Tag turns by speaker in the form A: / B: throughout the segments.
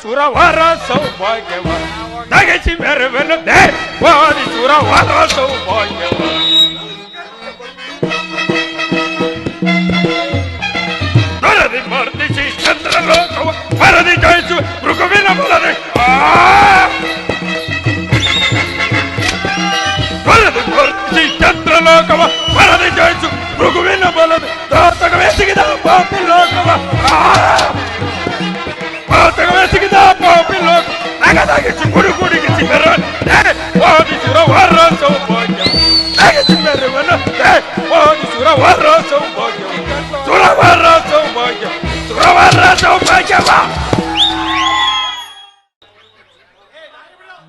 A: ಸುರವರ ಸೌಭಾಗ್ಯವ ನಗಿಸಿ ಮೆರವನು ದೇವಾದಿ ಸುರವರ ಸೌಭಾಗ್ಯವ ನರದಿ ಮರ್ದಿಸಿ ಚಂದ್ರಲೋಕವ ವರದಿ ಜಯಿಸು ಓದಿಸುರ ವರ ಸೌಭಾಗ್ಯ ಸುರವರ ಸೌಭಾಗ್ಯ ಸುರವರ ಸೌಭಾಗ್ಯವ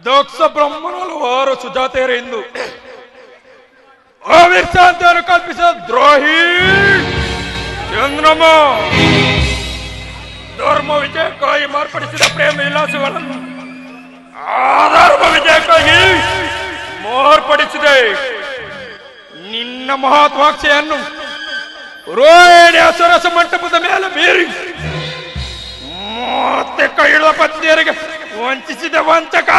A: ದಕ್ಷ ಬ್ರಹ್ಮನಲು ವಾರು ಸುಜಾತೆಯರೆಂದು ಅವಿರ್ಸಾಂತವನ್ನು ಕಲ್ಪಿಸಿದ ದ್ರೋಹಿ ಚಂದ್ರಮ ಧರ್ಮ ವಿಜಯಕ್ಕಾಗಿ ಮಾರ್ಪಡಿಸಿದ ಪ್ರೇಮ ವಿಲಾಸಗಳನ್ನು ಆಧರ್ಮ ವಿಜಯಕ್ಕಾಗಿ ಮಾರ್ಪಡಿಸಿದೆ ನಿನ್ನ ಮಹತ್ವಾಕ್ಷೆಯನ್ನು ರೋಹಿಣಿ ಹಸುರಸ ಮಂಟಪದ ಮೇಲೆ ಬೇರಿ. ಮತ್ತೆ ಕೈಳುವ ಪತ್ನಿಯರಿಗೆ ವಂಚಿಸಿದ ವಂಚಕ.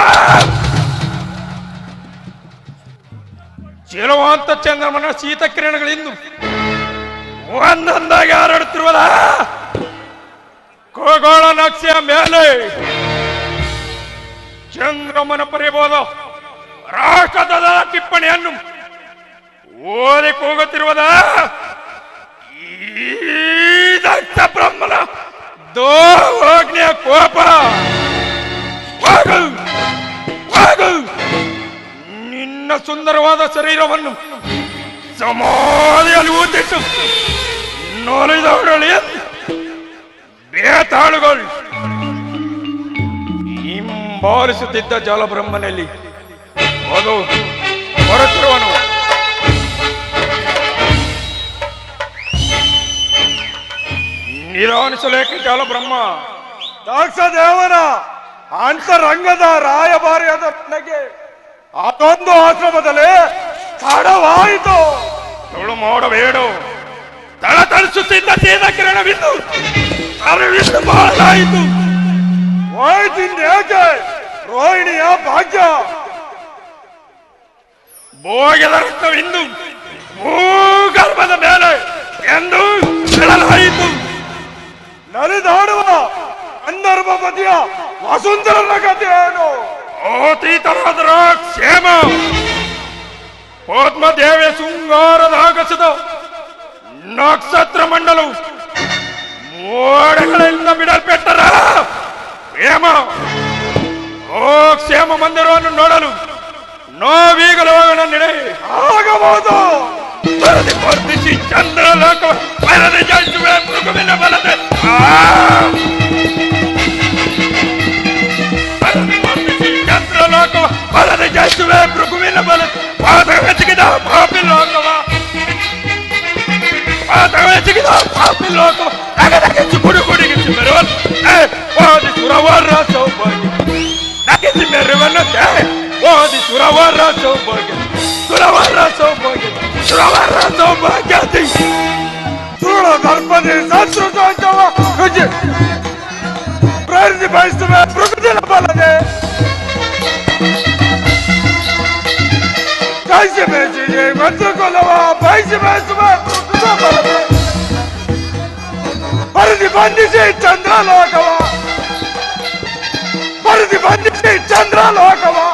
A: ಚಿರವಂತ ಚಂದ್ರಮನ ಶೀತ ಕಿರಣಗಳಿಂದು ಒಂದೊಂದಾಗಿ ಹಾರಾಡುತ್ತಿರುವಲ್ಲ ಖಗೋಳ ನಕ್ಷೆಯ ಮೇಲೆ ಚಂದ್ರಮನ ಪರಿಬೋದ ರಾಷ್ಟ್ರದ ಟಿಪ್ಪಣಿಯನ್ನು ಓದಿ ಕೂಗುತ್ತಿರುವದ ಈ ದಕ್ಷ ಬ್ರಹ್ಮನ ದೋಗ್ನಿಯ ಕೋಪ. ಹೋಗು ಹೋಗು. ನಿನ್ನ ಸುಂದರವಾದ ಶರೀರವನ್ನು ಸಮಾಧಿಯಲ್ಲಿ ಊದಿಟ್ಟು ನೋಲಿದವರಲ್ಲಿ ಬೇತಾಳುಗಳು. ಹಿಂಬಾಲಿಸುತ್ತಿದ್ದ ಜಲಬ್ರಹ್ಮನಲ್ಲಿ ಅದು ಹೊರತಿರುವನು ಬ್ರಹ್ಮ
B: ದಾಕ್ಷ ದೇವನ ಅಂತರಂಗದ ರಾಯಭಾರಿಯಾದ ನನಗೆ ಅದೊಂದು ಆಶ್ರಮದಲ್ಲಿ ತಡವಾಯಿತು.
A: ತುಳು ಮಾಡಬೇಡು. ತಳ ತಳಿಸುತ್ತಿದ್ದ ತೇದ ಕಿರಣವಿಂದು ಅರಿವಿಂದು ಮಾಡಲಾಯಿತು
B: ಹೋಯ್ತಿಂದೇಕೆ ರೋಹಿಣಿಯ ಭಾಗ್ಯ.
A: ಭೋಗದ ರಕ್ತವಿಂದು ಭೂಗರ್ಭದ ಮೇಲೆ
B: ವಸುಂಧರನ ಕಥೆ ಏನು
A: ಅತೀತರಾದರ ಕ್ಷೇಮ ಪದ್ಮದೇವಿಯ ಶೃಂಗಾರದ ಆಗಸದ ನಕ್ಷತ್ರ ಮಂಡಲವು ಮೋಡಗಳಿಂದ ಬಿಡಲ್ಪಟ್ಟರ ಕ್ಷೇಮ ಓ ಕ್ಷೇಮ ಮಂದಿರವನ್ನು ನೋಡಲು ನಾವೀಗಲೂ ಹೋಗೋಣ ನಡೆ
B: ಆಗಬಹುದು
A: ಬರದೆ ವರ್ಧಿಸಿ ಚಂದ್ರ బ్రుగుమిన బల పాత వెతికిదా పాపి లోకమా పాత వెతికిదా పాపి లోకమా నగదగించి గుడి గుడిగించి మెరువన్ ఓది సురవర సౌభాగ్యం నగించి మెరువన్ ఓది సురవర సౌభాగ్యం సురవర
B: సౌభాగ్యం సురవర సౌభాగ్యతి చూడ గర్భని శత్రు సోచవ ప్రేరిత బయస్తుమే ప్రకృతి బలదే पैसे भेजिए मत कोलवा पैसे भेज పరిధి బంధించే చంద్రలోకవా పరిధి బంధించే చంద్రలోకవా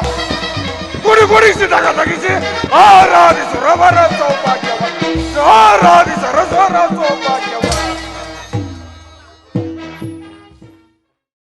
B: గుడి గుడిసి తగ తగిసి ఆరాధి సురవరతో